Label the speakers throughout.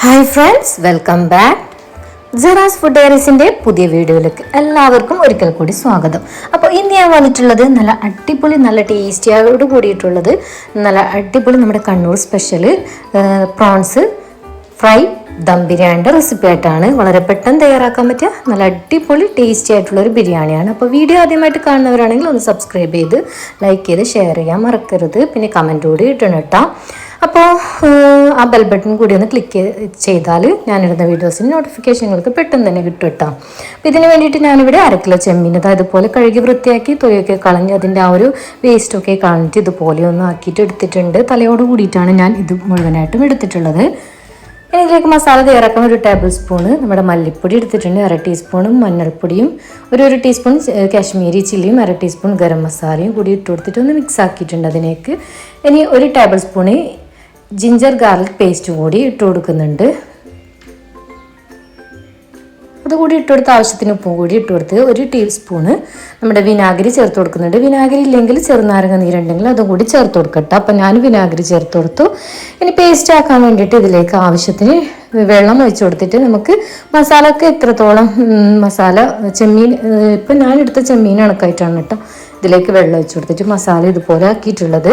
Speaker 1: Hi friends welcome back Jeras food ഡയറീസിന്റെ പുതിയ വീഡിയോയിലേക്ക് എല്ലാവർക്കും ഒരിക്കൽ കൂടി സ്വാഗതം. അപ്പോൾ ഇന്ന് ഞാൻ വന്നിട്ടുള്ളത് നല്ല അടിപൊളി നല്ല ടേസ്റ്റിയോട് കൂടിയിട്ടുള്ളത് നല്ല അടിപൊളി നമ്മുടെ Kannur special prawns fry dum ബിരിയാണിയുടെ റെസിപ്പി ആയിട്ടാണ്. വളരെ പെട്ടെന്ന് തയ്യാറാക്കാൻ പറ്റിയ നല്ല അടിപൊളി ടേസ്റ്റി ആയിട്ടുള്ള ഒരു ബിരിയാണിയാണ്. അപ്പോൾ വീഡിയോ ആദ്യമായിട്ട് കാണുന്നവരാണെങ്കിൽ ഒന്ന് സബ്സ്ക്രൈബ് ചെയ്ത് ലൈക്ക് ചെയ്ത് ഷെയർ ചെയ്യാൻ മറക്കരുത്. പിന്നെ കമന്റ് കൂടി ഇട്ടണം കേട്ടോ. അപ്പോൾ ആ ബെൽ ബട്ടൺ കൂടി ഒന്ന് ക്ലിക്ക് ചെയ്താൽ ഞാനിടുന്ന വീഡിയോസിന് നോട്ടിഫിക്കേഷനുകൾക്ക് പെട്ടെന്ന് തന്നെ കിട്ടും കേട്ടോ അപ്പോൾ ഇതിന് വേണ്ടിയിട്ട് ഞാനിവിടെ അരക്കിലോ കിലോ ചെമ്മീൻ അത് അതുപോലെ കഴുകി വൃത്തിയാക്കി തൊലിയൊക്കെ കളഞ്ഞ് അതിന്റെ ആ ഒരു വേസ്റ്റൊക്കെ കളഞ്ഞിട്ട് ഇതുപോലെ ഒന്ന് ആക്കിയിട്ട് എടുത്തിട്ടുണ്ട്. തലയോട് കൂടിയിട്ടാണ് ഞാൻ ഇത് മുഴുവനായിട്ടും എടുത്തിട്ടുള്ളത്. ഇതിലേക്ക് മസാല തയ്യാറാക്കാൻ ഒരു ടേബിൾ സ്പൂണ് നമ്മുടെ മല്ലിപ്പൊടി എടുത്തിട്ടുണ്ട് അര ടീസ്പൂണും മഞ്ഞൾപ്പൊടിയും ഒരു ഒരു ടീസ്പൂൺ കാശ്മീരി ചില്ലിയും അര ടീസ്പൂൺ ഗരം മസാലയും കൂടി ഇട്ട് കൊടുത്തിട്ട് ഒന്ന് മിക്സ് ആക്കിയിട്ടുണ്ട് അതിലേക്ക്. ഇനി ഒരു tablespoon ginger garlic paste കൂടി ഇട്ട് കൊടുക്കുന്നുണ്ട്. അതുകൂടി ഇട്ട് കൊടുത്ത് ആവശ്യത്തിന് ഉപ്പും കൂടി ഇട്ട് കൊടുത്ത് ഒരു ടീസ്പൂണ് നമ്മുടെ വിനാഗിരി ചേർത്ത് കൊടുക്കുന്നുണ്ട്. വിനാഗിരി ഇല്ലെങ്കിൽ ചെറുനാരങ്ങ നീരുണ്ടെങ്കിൽ അതും കൂടി ചേർത്ത് കൊടുക്കട്ടെ അപ്പം ഞാൻ വിനാഗിരി ചേർത്ത് കൊടുത്തു. ഇനി പേസ്റ്റ് ആക്കാൻ വേണ്ടിയിട്ട് ഇതിലേക്ക് ആവശ്യത്തിന് വെള്ളം ഒഴിച്ചു കൊടുത്തിട്ട് നമുക്ക് മസാല ഒക്കെ എത്രത്തോളം മസാല ചെമ്മീൻ ഇപ്പം ഞാൻ എടുത്ത ചെമ്മീൻ കണക്കായിട്ടാണ് കേട്ടോ ഇതിലേക്ക് വെള്ളം ഒഴിച്ചു കൊടുത്തിട്ട് മസാല ഇതുപോലെ ആക്കിയിട്ടുള്ളത്.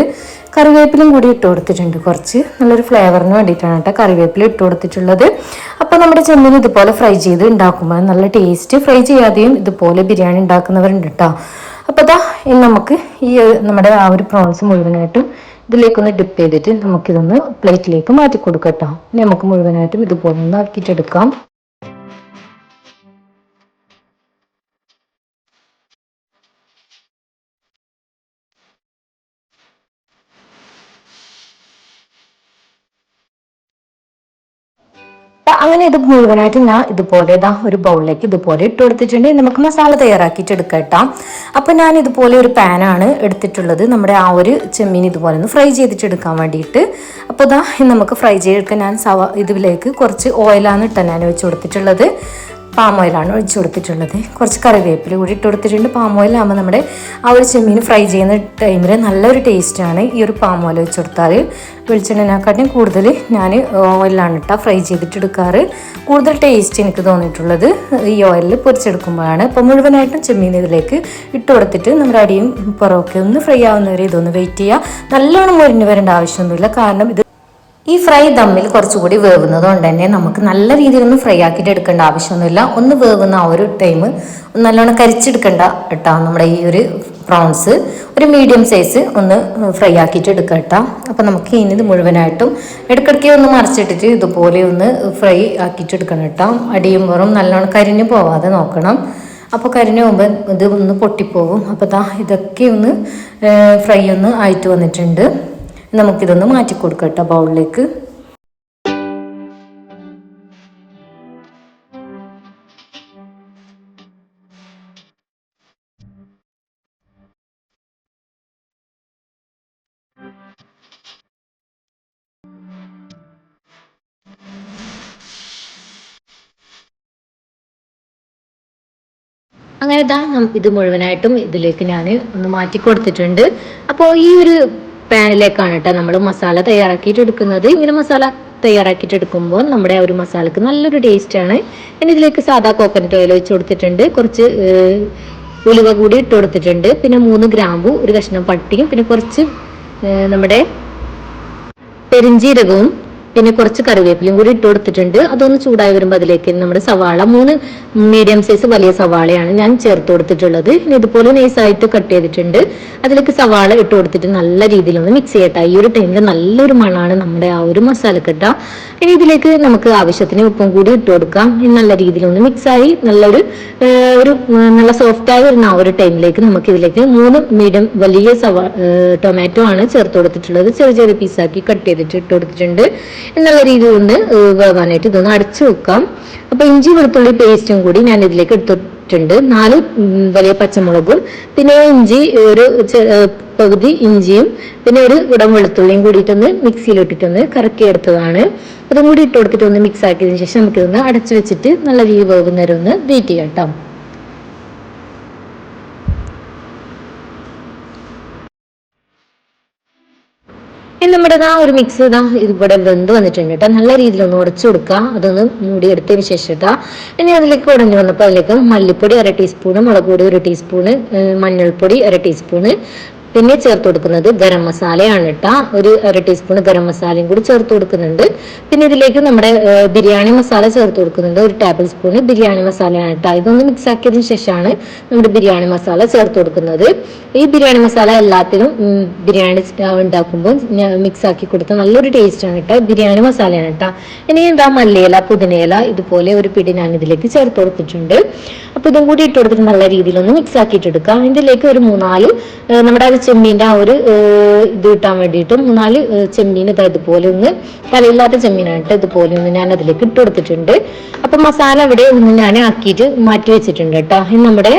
Speaker 1: കറിവേപ്പിലും കൂടി ഇട്ട് കൊടുത്തിട്ടുണ്ട് കുറച്ച്. നല്ലൊരു ഫ്ലേവറിന് വേണ്ടിയിട്ടാണ് കേട്ടോ കറിവേപ്പില ഇട്ട് കൊടുത്തിട്ടുള്ളത്. അപ്പോൾ നമ്മുടെ ചെമ്മീൻ ഇതുപോലെ ഫ്രൈ ചെയ്ത് ഉണ്ടാക്കുമ്പോൾ നല്ല ടേസ്റ്റ് ഫ്രൈ ചെയ്യാതെയും ഇതുപോലെ ബിരിയാണി ഉണ്ടാക്കുന്നവരുണ്ട് കേട്ടോ. അപ്പോൾ അതാ ഇനി നമുക്ക് ഈ നമ്മുടെ ആ ഒരു പ്രോൺസ് മുഴുവനായിട്ടും ഇതിലേക്കൊന്ന് ഡിപ്പ് ചെയ്തിട്ട് നമുക്കിതൊന്ന് പ്ലേറ്റിലേക്ക് മാറ്റി കൊടുക്കാം കേട്ടോ. ഇനി നമുക്ക് മുഴുവനായിട്ടും ഇതുപോലെ ഒന്ന് ആക്കിയിട്ടെടുക്കാം. അങ്ങനെ ഇത് മുഴുവനായിട്ട് ഞാൻ ഇതുപോലെ ഇതാ ഒരു ബൗളിലേക്ക് ഇതുപോലെ ഇട്ട് കൊടുത്തിട്ടുണ്ട്. നമുക്ക് മസാല തയ്യാറാക്കിയിട്ട് എടുക്കാം കേട്ടോ. അപ്പൊ ഞാൻ ഇതുപോലെ ഒരു പാനാണ് എടുത്തിട്ടുള്ളത്. നമ്മുടെ ആ ഒരു ചെമ്മീൻ ഇതുപോലെ ഒന്ന് ഫ്രൈ ചെയ്തിട്ട് എടുക്കാൻ വേണ്ടിയിട്ട്. അപ്പോൾ ഇതാ നമുക്ക് ഫ്രൈ ചെയ്തെടുക്കാൻ ഞാൻ സവ ഇതിലേക്ക് കുറച്ച് ഓയിലാണ് ഇട്ടാൽ ഞാൻ വെച്ച് കൊടുത്തിട്ടുള്ളത്. പാം ഓയിലാണ് ഒഴിച്ചു കൊടുത്തിട്ടുള്ളത്. കുറച്ച് കറിവേപ്പില കൂടി ഇട്ട് കൊടുത്തിട്ടുണ്ട്. പാം ഓയിലാകുമ്പോൾ നമ്മുടെ ആ ഒരു ചെമ്മീൻ ഫ്രൈ ചെയ്യുന്ന ടൈമിൽ നല്ലൊരു ടേസ്റ്റാണ് ഈ ഒരു പാം ഓയിൽ വെച്ച് കൊടുത്താൽ വെളിച്ചെണ്ണനെക്കാട്ടിയും കൂടുതൽ ഞാൻ ഓയിലാണ് ഇട്ടാൽ ഫ്രൈ ചെയ്തിട്ട് എടുക്കാറ്. കൂടുതൽ ടേസ്റ്റ് എനിക്ക് തോന്നിയിട്ടുള്ളത് ഈ ഓയിലിൽ പൊരിച്ചെടുക്കുമ്പോഴാണ്. അപ്പോൾ മുഴുവനായിട്ടും ചെമ്മീൻ ഇതിലേക്ക് ഇട്ട് കൊടുത്തിട്ട് നമ്മുടെ അടിയും പുറമൊക്കെ ഒന്ന് ഫ്രൈ ആവുന്നവരെ ഇതൊന്ന് വെയിറ്റ് ചെയ്യുക നല്ലോണം മുരിഞ്ഞ് വരേണ്ട ആവശ്യമൊന്നുമില്ല. കാരണം ഇത് ഈ ഫ്രൈ ദമ്മിൽ കുറച്ചുകൂടി വേവുന്നത് കൊണ്ട് തന്നെ നമുക്ക് നല്ല രീതിയിൽ ഒന്ന് ഫ്രൈ ആക്കിയിട്ട് എടുക്കേണ്ട ആവശ്യമൊന്നുമില്ല. ഒന്ന് വേവുന്ന ആ ഒരു ടൈം നല്ലോണം കരിച്ചെടുക്കേണ്ട കേട്ടോ നമ്മുടെ ഈ ഒരു പ്രോൺസ് ഒരു മീഡിയം സൈസ് ഒന്ന് ഫ്രൈ ആക്കിയിട്ട് എടുക്കാം കേട്ടോ അപ്പം നമുക്ക് ഇനി ഇത് മുഴുവനായിട്ടും ഇടയ്ക്കിടയ്ക്ക് ഒന്ന് മറിച്ചിട്ടിട്ട് ഇതുപോലെ ഒന്ന് ഫ്രൈ ആക്കിയിട്ട് എടുക്കണം കേട്ടോ അടിയും പുറം നല്ലോണം കരിഞ്ഞു പോവാതെ നോക്കണം. അപ്പോൾ കരിഞ്ഞു പോകുമ്പോൾ ഇത് ഒന്ന് പൊട്ടിപ്പോകും അപ്പോൾ ദാ ഇതൊക്കെ ഒന്ന് ഫ്രൈ ഒന്ന് ആയിട്ട് വന്നിട്ടുണ്ട്. നമുക്കിതൊന്ന് മാറ്റി കൊടുക്കാം കേട്ടോ ബൗളിലേക്ക്. അങ്ങനെ ഇതാ ഇത് മുഴുവനായിട്ടും ഇതിലേക്ക് ഞാൻ ഒന്ന് മാറ്റി കൊടുത്തിട്ടുണ്ട്. അപ്പോൾ ഈ ഒരു പാനിലേക്കാണ് കേട്ടോ നമ്മൾ മസാല തയ്യാറാക്കിയിട്ട് എടുക്കുന്നത് ഇങ്ങനെ മസാല തയ്യാറാക്കിയിട്ട് എടുക്കുമ്പോൾ നമ്മുടെ ഒരു മസാലക്ക് നല്ലൊരു ടേസ്റ്റ് ആണ്. ഇനി ഇതിലേക്ക് സാധാ കോക്കനട്ട് ഓയിൽ ഒഴിച്ച് കൊടുത്തിട്ടുണ്ട്. കുറച്ച് ഉലുവ കൂടി ഇട്ട് കൊടുത്തിട്ടുണ്ട്. പിന്നെ മൂന്ന് ഗ്രാമ്പു ഒരു കഷ്ണം പട്ടിയും പിന്നെ കുറച്ച് നമ്മുടെ പെരിഞ്ചീരകവും പിന്നെ കുറച്ച് കറിവേപ്പിലും കൂടി ഇട്ട് കൊടുത്തിട്ടുണ്ട്. അതൊന്ന് ചൂടായി വരുമ്പോൾ അതിലേക്ക് നമ്മുടെ സവാള മൂന്ന് മീഡിയം സൈസ് വലിയ സവാളയാണ് ഞാൻ ചേർത്ത് കൊടുത്തിട്ടുള്ളത്. പിന്നെ ഇതുപോലെ നൈസായിട്ട് കട്ട് ചെയ്തിട്ടുണ്ട്. അതിലേക്ക് സവാള ഇട്ട് കൊടുത്തിട്ട് നല്ല രീതിയിൽ ഒന്ന് മിക്സ് ചെയ്യട്ടെ. ഈ ഒരു ടൈമിൽ നല്ലൊരു മണാണ് നമ്മുടെ ആ ഒരു മസാലക്കെട്ട ഇനി ഇതിലേക്ക് നമുക്ക് ആവശ്യത്തിന് ഉപ്പും കൂടി ഇട്ട് കൊടുക്കാം. നല്ല മിക്സ് ആയി നല്ലൊരു ഒരു നല്ല സോഫ്റ്റായി വരുന്ന ആ ഒരു ടൈമിലേക്ക് നമുക്ക് ഇതിലേക്ക് മൂന്ന് മീഡിയം വലിയ സവാ ടൊമാറ്റോ ആണ് ചേർത്ത് കൊടുത്തിട്ടുള്ളത്. ചെറിയ ചെറിയ പീസാക്കി കട്ട് ചെയ്തിട്ട് ഇട്ട് കൊടുത്തിട്ടുണ്ട്. എന്നുള്ള രീതി ഒന്ന് വേകാനായിട്ട് ഇതൊന്ന് അടച്ചു വെക്കാം. അപ്പൊ ഇഞ്ചി വെളുത്തുള്ളി പേസ്റ്റും കൂടി ഞാൻ ഇതിലേക്ക് എടുത്തിട്ടുണ്ട്. നാല് വലിയ പച്ചമുളകും പിന്നെ ഇഞ്ചി ഒരു പകുതി ഇഞ്ചിയും പിന്നെ ഒരു ഇടം വെളുത്തുള്ളിയും കൂടിയിട്ടൊന്ന് മിക്സിയിലിട്ടിട്ടൊന്ന് കറക്കി എടുത്തതാണ് അതും കൂടി ഇട്ട് കൊടുത്തിട്ട് ഒന്ന് മിക്സ് ആക്കിയതിന് ശേഷം നമുക്കിതൊന്ന് അടച്ചു വെച്ചിട്ട് നല്ല രീതി വേകുന്നേരം ഒന്ന് വെയിറ്റ് ചെയ്യാം കേട്ടോ. നമ്മുടെ ആ ഒരു മിക്സ് ഇതാ ഇവിടെ വെന്ത് വന്നിട്ടുണ്ട് കേട്ടോ. നല്ല രീതിയിൽ ഒന്ന് ഉടച്ചു കൊടുക്കുക അതൊന്ന് മൂടിയെടുത്തതിന് ശേഷം കേട്ടോ ഇനി അതിലേക്ക് ഉടഞ്ഞു വന്നപ്പോൾ അതിലേക്ക് മല്ലിപ്പൊടി അര ടീസ്പൂണ് മുളക് പൊടി ഒരു ടീസ്പൂണ് മഞ്ഞൾപ്പൊടി അര ടീസ്പൂണ് പിന്നെ ചേർത്ത് കൊടുക്കുന്നത് ഗരം മസാലയാണ് കേട്ടോ ഒരു അര ടീസ്പൂൺ ഗരം മസാലയും കൂടി ചേർത്ത് കൊടുക്കുന്നുണ്ട്. പിന്നെ ഇതിലേക്ക് നമ്മുടെ ബിരിയാണി മസാല ചേർത്ത് കൊടുക്കുന്നുണ്ട്. ഒരു ടേബിൾ സ്പൂൺ ബിരിയാണി മസാലയാണ് കേട്ടോ ഇതൊന്ന് മിക്സ് ആക്കിയതിന് ശേഷമാണ് നമ്മുടെ ബിരിയാണി മസാല ചേർത്ത് കൊടുക്കുന്നത്. ഈ ബിരിയാണി മസാല എല്ലാത്തിനും ബിരിയാണി ഉണ്ടാക്കുമ്പോൾ മിക്സ് ആക്കി കൊടുത്ത നല്ലൊരു ടേസ്റ്റാണ് കേട്ടോ ബിരിയാണി മസാലയാണ് കേട്ടോ ഇനി എന്താ മല്ലിയില പുതിനയില ഇതുപോലെ ഒരു പിടി ഞാൻ ഇതിലേക്ക് ചേർത്ത് കൊടുത്തിട്ടുണ്ട്. അപ്പൊ ഇതും കൂടി ഇട്ട് കൊടുത്തിട്ട് നല്ല രീതിയിൽ ഒന്ന് മിക്സ് ആക്കിയിട്ടെടുക്കാം. ഇതിലേക്ക് ഒരു മൂന്നാൽ നമ്മുടെ ചെമ്മീന്റെ ആ ഒരു ഇത് കിട്ടാൻ വേണ്ടിയിട്ട് മൂന്നാൽ ചെമ്മീൻ ഇതാ ഇതുപോലെ ഒന്ന് തലയില്ലാത്ത ചെമ്മീനായിട്ട് ഇതുപോലെ ഒന്ന് ഞാൻ അതിലേക്ക് ഇട്ട് കൊടുത്തിട്ടുണ്ട്. അപ്പൊ മസാല ഇവിടെ ഒന്ന് ഞാൻ ആക്കിയിട്ട് മാറ്റി വെച്ചിട്ടുണ്ട് കേട്ടോ. ഇനി നമ്മുടെ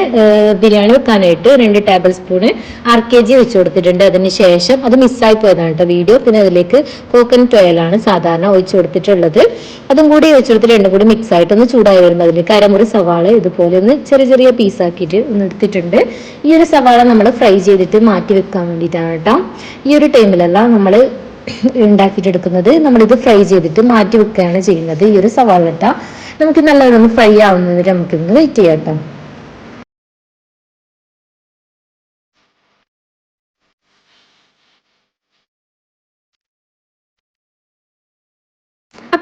Speaker 1: ബിരിയാണി വെക്കാനായിട്ട് രണ്ട് tablespoon R K G വെച്ച് കൊടുത്തിട്ടുണ്ട്. അതിന് ശേഷം അത് മിസ്സായി പോയതാണ് കേട്ടോ വീഡിയോ. പിന്നെ അതിലേക്ക് കോക്കനട്ട് ഓയിലാണ് സാധാരണ ഒഴിച്ചു കൊടുത്തിട്ടുള്ളത്. അതും കൂടി ഒഴിച്ചു കൊടുത്തിട്ട് രണ്ടും കൂടി മിക്സ് ആയിട്ട് ഒന്ന് ചൂടായി വരുന്നത് അതിന് അരമുറി സവാള ഇതുപോലെ ഒന്ന് ചെറിയ ചെറിയ പീസ് ആക്കിയിട്ട് ഒന്ന് എടുത്തിട്ടുണ്ട്. ഈ ഒരു സവാള നമ്മൾ ഫ്രൈ ചെയ്തിട്ട് മാറ്റി വെക്കാൻ വേണ്ടിയിട്ടാണ് കേട്ടോ. ഈ ഒരു ടൈമിലല്ല നമ്മൾ ഉണ്ടാക്കിയിട്ടെടുക്കുന്നത്. നമ്മളിത് ഫ്രൈ ചെയ്തിട്ട് മാറ്റി വെക്കുകയാണ് ചെയ്യുന്നത്. ഈ ഒരു സവാള കേട്ടോ നമുക്ക് നല്ലതൊന്ന് ഫ്രൈ ആവുന്നത് വരെ നമുക്കിന്ന് വെയിറ്റ് ചെയ്യാം കേട്ടോ.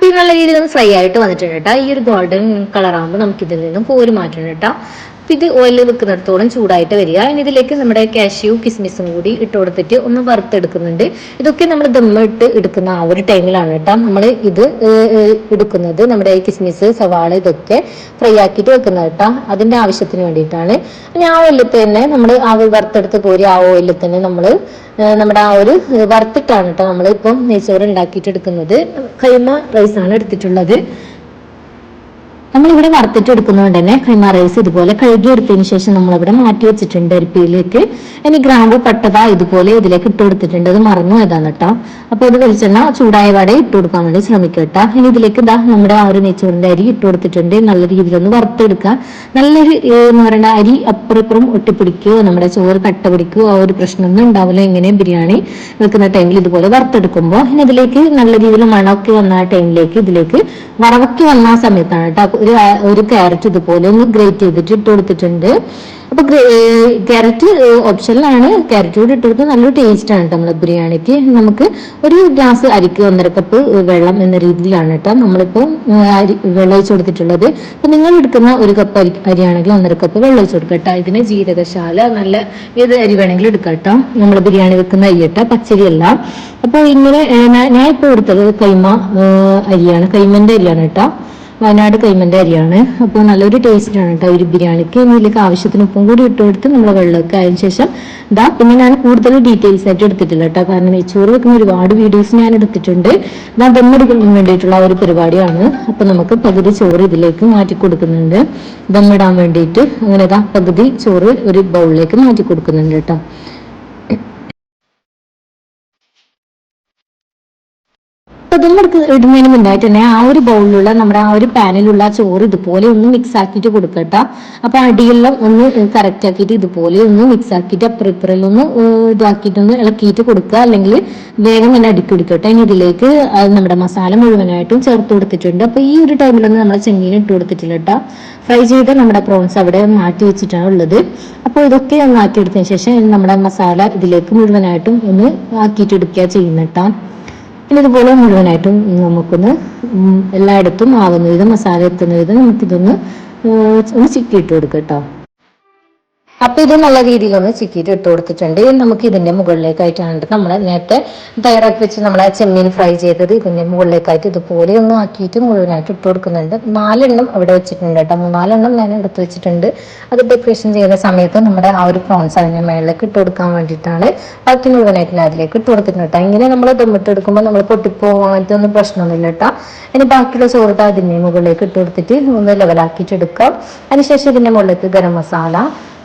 Speaker 1: ഈ നല്ല രീതിയിൽ ഒന്ന് ഫ്രൈ ആയിട്ട് വന്നിട്ടുണ്ട് കേട്ടോ. ഈ ഒരു ഗോൾഡൻ കളർ ആകുമ്പോൾ നമുക്ക് ഇതിൽ നിന്നും പോര് മാറ്റണം കേട്ടോ. ഇത് ഓയിൽ വെക്കുന്നിടത്തോളം ചൂടായിട്ട് വരിക. ഇനി ഇതിലേക്ക് നമ്മുടെ കാഷ്യൂ കിസ്മിസും കൂടി ഇട്ട് കൊടുത്തിട്ട് ഒന്ന് വറുത്തെടുക്കുന്നുണ്ട്. ഇതൊക്കെ നമ്മൾ ദമ്മിട്ട് എടുക്കുന്ന ആ ഒരു ടൈമിലാണ് കേട്ടോ നമ്മൾ ഇത് എടുക്കുന്നത്. നമ്മുടെ കിസ്മിസ് സവാള ഇതൊക്കെ ഫ്രൈ ആക്കിയിട്ട് വെക്കുന്നത് കേട്ടോ. അതിന്റെ ആവശ്യത്തിന് വേണ്ടിയിട്ടാണ്. ഇനി ആ ഓയിലിൽ തന്നെ നമ്മൾ ആ വറുത്തെടുത്ത് കോരി ആ ഓയിലിൽ തന്നെ നമ്മൾ നമ്മുടെ ആ ഒരു വറുത്തിട്ടാണ് കേട്ടോ നമ്മളിപ്പം നെയ്ച്ചോറ് ഉണ്ടാക്കിയിട്ട് എടുക്കുന്നത്. കൈമ റൈസാണ് എടുത്തിട്ടുള്ളത്. നമ്മളിവിടെ വറുത്തിട്ട് എടുക്കുന്നതുകൊണ്ട് തന്നെ ക്രീമ റൈസ് ഇതുപോലെ കഴുകി എടുത്തതിന് ശേഷം നമ്മൾ ഇവിടെ മാറ്റി വെച്ചിട്ടുണ്ട് അരിപ്പയിലേക്ക് ഇനി ഗ്രാമ്പു പട്ടത ഇതുപോലെ ഇതിലേക്ക് ഇട്ട് കൊടുത്തിട്ടുണ്ട്. അത് മറന്നു ഏതാണ് കേട്ടോ. അപ്പോൾ ഇത് വെളിച്ചെണ്ണ ചൂടായ വടെ ഇട്ട് കൊടുക്കാൻ വേണ്ടി ശ്രമിക്കുക കേട്ടോ. ഇനി ഇതിലേക്ക് ഇതാ നമ്മുടെ ആ ഒരു നെയ്ച്ചോറിന്റെ അരി ഇട്ട് കൊടുത്തിട്ടുണ്ട്. നല്ല രീതിയിലൊന്ന് വറുത്തെടുക്കുക. നല്ലൊരു എന്ന് പറയുന്ന അരി അപ്പുറപ്പുറം ഒട്ടിപ്പിടിക്കുകയോ നമ്മുടെ ചോറ് കട്ട പിടിക്കുകയോ ആ ഒരു പ്രശ്നമൊന്നും ഉണ്ടാവില്ല. ഇങ്ങനെ ബിരിയാണി വെക്കുന്ന ടൈമിൽ ഇതുപോലെ വറുത്തെടുക്കുമ്പോൾ ഇനി ഇതിലേക്ക് നല്ല രീതിയിൽ മണമൊക്കെ വന്ന ആ ടൈമിലേക്ക് ഇതിലേക്ക് വറവൊക്കെ വന്ന ആ സമയത്താണ് കേട്ടോ. ഒരു ഒരു ക്യാരറ്റ് ഇതുപോലെ ഒന്ന് ഗ്രേറ്റ് ചെയ്തിട്ട് ഇട്ട് കൊടുത്തിട്ടുണ്ട്. അപ്പൊ ക്യാരറ്റ് ഓപ്ഷനിലാണ് ക്യാരറ്റ് കൂടി ഇട്ട് കൊടുത്താൽ നല്ലൊരു ടേസ്റ്റ് ആണ് കേട്ടോ നമ്മളെ ബിരിയാണിക്ക്. നമുക്ക് ഒരു ഗ്ലാസ് അരിക്ക് ഒന്നര കപ്പ് വെള്ളം എന്ന രീതിയിലാണ് കേട്ടോ നമ്മളിപ്പോൾ അരി വെള്ളം ഒഴിച്ച് കൊടുത്തിട്ടുള്ളത്. അപ്പൊ നിങ്ങൾ എടുക്കുന്ന ഒരു കപ്പ് അരി അരിയാണെങ്കിൽ ഒന്നര കപ്പ് വെള്ളം ഒഴിച്ച് കൊടുക്കുക കേട്ടോ ഇതിന് ജീരകശാല നല്ല ഏത് അരി വേണമെങ്കിലും എടുക്കാം കേട്ടോ നമ്മൾ ബിരിയാണി വെക്കുന്ന അരി കേട്ടോ പച്ചരിയല്ല അപ്പോൾ ഇങ്ങനെ ഞാൻ- ഇപ്പൊ എടുത്തത് കൈമ അരിയാണ്. കൈമന്റെ അരിയാണ് കേട്ടോ വയനാട് കൈമന്റെ അരിയാണ്. അപ്പോൾ നല്ലൊരു ടേസ്റ്റ് ആണ് കേട്ടോ ഒരു ബിരിയാണിക്ക്. ഇതിലേക്ക് ആവശ്യത്തിന് ഉപ്പും കൂടി ഇട്ട് കൊടുത്ത് നമ്മൾ വെള്ളമൊക്കെ അതിന് ശേഷം ഇതാ പിന്നെ ഞാൻ കൂടുതൽ ഡീറ്റെയിൽസ് ആയിട്ട് എടുത്തിട്ടില്ല കേട്ടോ കാരണം നെയ്ച്ചോറ് വെക്കുന്ന ഒരുപാട് വീഡിയോസ് ഞാൻ എടുത്തിട്ടുണ്ട്. ഇതാ ദമ്മെടുക്കാൻ വേണ്ടിയിട്ടുള്ള ഒരു പരിപാടിയാണ്. അപ്പോൾ നമുക്ക് പകുതി ചോറ് ഇതിലേക്ക് മാറ്റി കൊടുക്കുന്നുണ്ട്. ദമ്മിടാൻ വേണ്ടിയിട്ട് അങ്ങനെ ഇതാ പകുതി ചോറ് ഒരു ബൗളിലേക്ക് മാറ്റി കൊടുക്കുന്നുണ്ട് കേട്ടോ എടുക്ക ഇടുന്നതിന് മുന്നായിട്ട് തന്നെ ആ ഒരു ബൗളിലുള്ള നമ്മുടെ ആ ഒരു പാനിലുള്ള ചോറ് ഇതുപോലെ ഒന്ന് മിക്സ് ആക്കിയിട്ട് കൊടുക്കട്ടോ അപ്പൊ അടിയെല്ലാം ഒന്ന് കറക്റ്റ് ആക്കിയിട്ട് ഇതുപോലെ ഒന്ന് മിക്സ് ആക്കിയിട്ട് അപ്പുറപ്പുറയിലൊന്ന് ഇതാക്കിയിട്ട് ഒന്ന് ഇളക്കിയിട്ട് കൊടുക്കുക അല്ലെങ്കിൽ വേഗം തന്നെ അടുക്കി കൊടുക്കട്ടെ ഇനി ഇതിലേക്ക് നമ്മുടെ മസാല മുഴുവനായിട്ടും ചേർത്ത് കൊടുത്തിട്ടുണ്ട്. അപ്പൊ ഈ ഒരു ടൈമിലൊന്നും നമ്മൾ ചെമ്മീൻ ഇട്ട് കൊടുത്തിട്ടില്ല കേട്ടോ. ഫ്രൈ ചെയ്ത നമ്മുടെ പ്രോൺസ് അവിടെ മാറ്റി വെച്ചിട്ടാണ് ഉള്ളത്. അപ്പോൾ ഇതൊക്കെ ഒന്ന് ആക്കിയെടുത്തതിന് ശേഷം നമ്മുടെ മസാല ഇതിലേക്ക് മുഴുവനായിട്ടും ഒന്ന് ആക്കിയിട്ട് എടുക്കുക ചെയ്യുന്നട്ടാ പിന്നെ ഇതുപോലെ മുഴുവനായിട്ടും നമുക്കൊന്ന് എല്ലായിടത്തും ആവുന്ന വിധം മസാല എത്തുന്ന വിധം നമുക്കിതൊന്ന് ഒന്ന് ചിക്കിയിട്ട് കൊടുക്കാം കേട്ടോ. അപ്പൊ ഇത് നല്ല രീതിയിൽ ഒന്ന് ചിക്കിയിട്ട് ഇട്ട് കൊടുത്തിട്ടുണ്ട്. നമുക്ക് ഇതിന്റെ മുകളിലേക്കായിട്ടാണ് നമ്മൾ നേരത്തെ തയ്യാറാക്കി വെച്ച് നമ്മൾ ചെമ്മീൻ ഫ്രൈ ചെയ്തത്. ഇതിന്റെ മുകളിലേക്കായിട്ട് ഇതുപോലെ ഒന്ന് ആക്കിയിട്ട് മുഴുവനായിട്ട് ഇട്ട് കൊടുക്കുന്നുണ്ട്. നാലെണ്ണം അവിടെ വെച്ചിട്ടുണ്ട് കേട്ടോ. മൂന്നാലെണ്ണം ഞാൻ എടുത്ത് വെച്ചിട്ടുണ്ട്. അത് ഡെക്കറേഷൻ ചെയ്യുന്ന സമയത്ത് നമ്മുടെ ആ ഒരു പ്രോൺസ് അതിന്റെ മേളിലേക്ക് ഇട്ട് കൊടുക്കാൻ വേണ്ടിയിട്ടാണ് ബാക്കി മുഴുവനായിട്ട് ഞാൻ അതിലേക്ക് ഇട്ട് കൊടുത്തിട്ടുണ്ട് കേട്ടോ. ഇങ്ങനെ നമ്മൾ ദമ്മിട്ട് എടുക്കുമ്പോൾ നമ്മൾ പൊട്ടിപ്പോകും അങ്ങനത്തെ ഒന്നും പ്രശ്നമൊന്നുമില്ല കേട്ടോ. ഇനി ബാക്കിയുള്ള ചോറിട്ട് അതിന്റെ മുകളിലേക്ക് ഇട്ട് കൊടുത്തിട്ട് ഒന്ന് ലെവലാക്കിയിട്ട് എടുക്കാം. അതിനുശേഷം ഇതിന്റെ മുകളിലേക്ക് ഗരം മസാല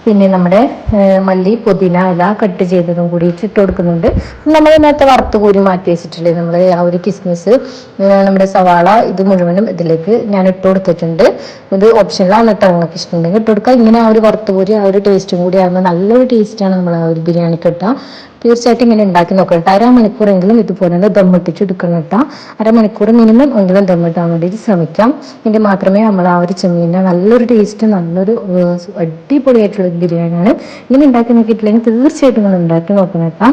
Speaker 1: പിന്നെ നമ്മുടെ മല്ലി പുതിന ഇല കട്ട് ചെയ്തതും കൂടി ഇട്ട് കൊടുക്കുന്നുണ്ട്. നമ്മൾ നേരത്തെ വറുത്ത് കോരി മാറ്റി വെച്ചിട്ടില്ലേ? നമ്മൾ ആ ഒരു കിസ്മിസ് നമ്മുടെ സവാള ഇത് മുഴുവനും ഇതിലേക്ക് ഞാൻ ഇട്ട് കൊടുത്തിട്ടുണ്ട്. ഇത് ഓപ്ഷനിലാണ് കേട്ടോ നിങ്ങൾക്ക് ഇഷ്ടമുണ്ടെങ്കിൽ ഇട്ട് കൊടുക്കുക ഇങ്ങനെ ആ ഒരു വറുത്ത് കോരി ആ ഒരു ടേസ്റ്റും കൂടി ആകുമ്പോൾ നല്ലൊരു ടേസ്റ്റാണ് നമ്മൾ ആ ഒരു ബിരിയാണി കിട്ടുക തീർച്ചയായിട്ടും ഇങ്ങനെ ഉണ്ടാക്കി നോക്കണം. കേട്ടോ അരമണിക്കൂറെങ്കിലും ഇതുപോലെ എടുക്കണം കേട്ടോ. അരമണിക്കൂർ മിനിമം എങ്കിലും ദമ്മിട്ടാൻ വേണ്ടിയിട്ട് ശ്രമിക്കാം. എങ്കിൽ മാത്രമേ നമ്മൾ ആ ഒരു ചെമ്മീനെ നല്ലൊരു ടേസ്റ്റ് നല്ലൊരു അടിപൊളിയായിട്ടുള്ള ബിരിയാണിയാണ് ഇങ്ങനെ ഉണ്ടാക്കി നോക്കിയിട്ടില്ലെങ്കിൽ തീർച്ചയായിട്ടും നിങ്ങൾ ഉണ്ടാക്കി നോക്കണം കേട്ടോ.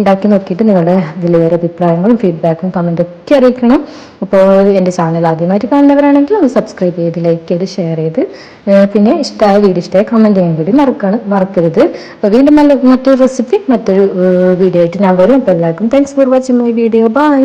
Speaker 1: ഉണ്ടാക്കി നോക്കിയിട്ട് നിങ്ങളുടെ വിലയേറെ അഭിപ്രായങ്ങളും ഫീഡ്ബാക്കും കമന്റൊക്കെ അറിയിക്കണം. അപ്പോൾ എന്റെ ചാനൽ ആദ്യമായിട്ട് കാണുന്നവരാണെങ്കിൽ ഒന്ന് സബ്സ്ക്രൈബ് ചെയ്ത് ലൈക്ക് ചെയ്ത് ഷെയർ ചെയ്ത് പിന്നെ ഇഷ്ടമായ വീഡിയോ ഇഷ്ടമായ കമന്റ് ചെയ്യാൻ കൂടി മറക്കണം മറക്കരുത്. അപ്പോൾ വീണ്ടും നല്ല മറ്റൊരു റെസിപ്പി മറ്റൊരു വീഡിയോ ആയിട്ട് ഞാൻ വരും അപ്പോൾ എല്ലാവർക്കും thanks for watching my video bye